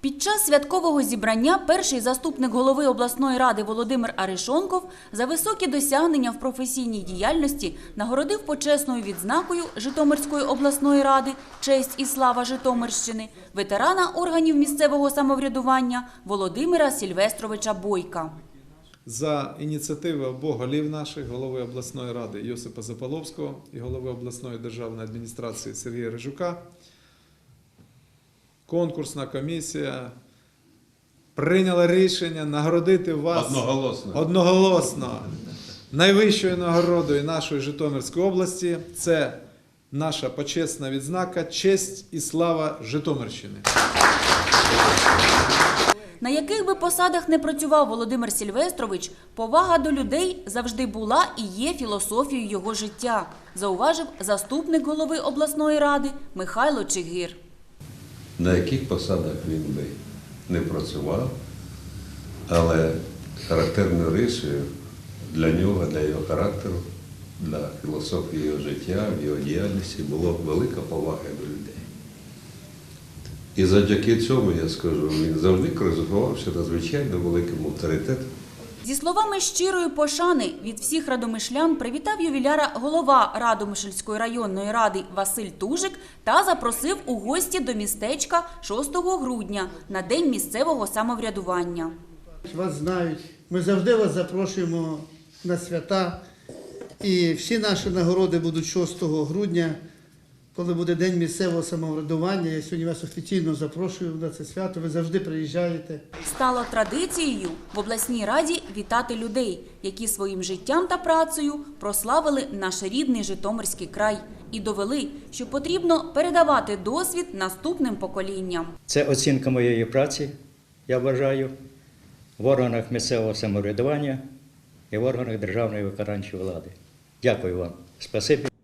Під час святкового зібрання перший заступник голови обласної ради Володимир Аришонков за високі досягнення в професійній діяльності нагородив почесною відзнакою Житомирської обласної ради «Честь і слава Житомирщини» ветерана органів місцевого самоврядування Володимира Сільвестровича Бойка. за ініціативи обох голів наших, голови обласної ради Йосипа Заполовського і голови обласної державної адміністрації Сергія Рижука. Конкурсна комісія прийняла рішення нагородити вас Одноголосно. одноголосно найвищою нагородою нашої Житомирської області. Це наша почесна відзнака Честь і слава Житомирщини. На яких би посадах не працював Володимир Сільвестрович, повага до людей завжди була і є філософією його життя, зауважив заступник голови обласної ради Михайло Чигир. На яких посадах він би не працював, але характерною рисою для нього, для його характеру, для філософії його життя, в його діяльності було велика повага до людей. І завдяки цьому, я скажу, він завжди користувався надзвичайно великим авторитетом. Зі словами щирої пошани від всіх радомишлян привітав ювіляра голова Радомишльської районної ради Василь Тужик та запросив у гості до містечка 6 грудня на день місцевого самоврядування. Вас знають. Ми завжди вас запрошуємо на свята. І всі наші нагороди будуть 6 грудня, коли буде День місцевого самоврядування. Я сьогодні вас офіційно запрошую на це свято. Ви завжди приїжджаєте. Стало традицією в обласній раді вітати людей, які своїм життям та працею прославили наш рідний Житомирський край і довели, що потрібно передавати досвід наступним поколінням. Це оцінка моєї праці, я вважаю, в органах місцевого самоврядування і в органах державної виконавчої влади. Дякую вам. Спасибі.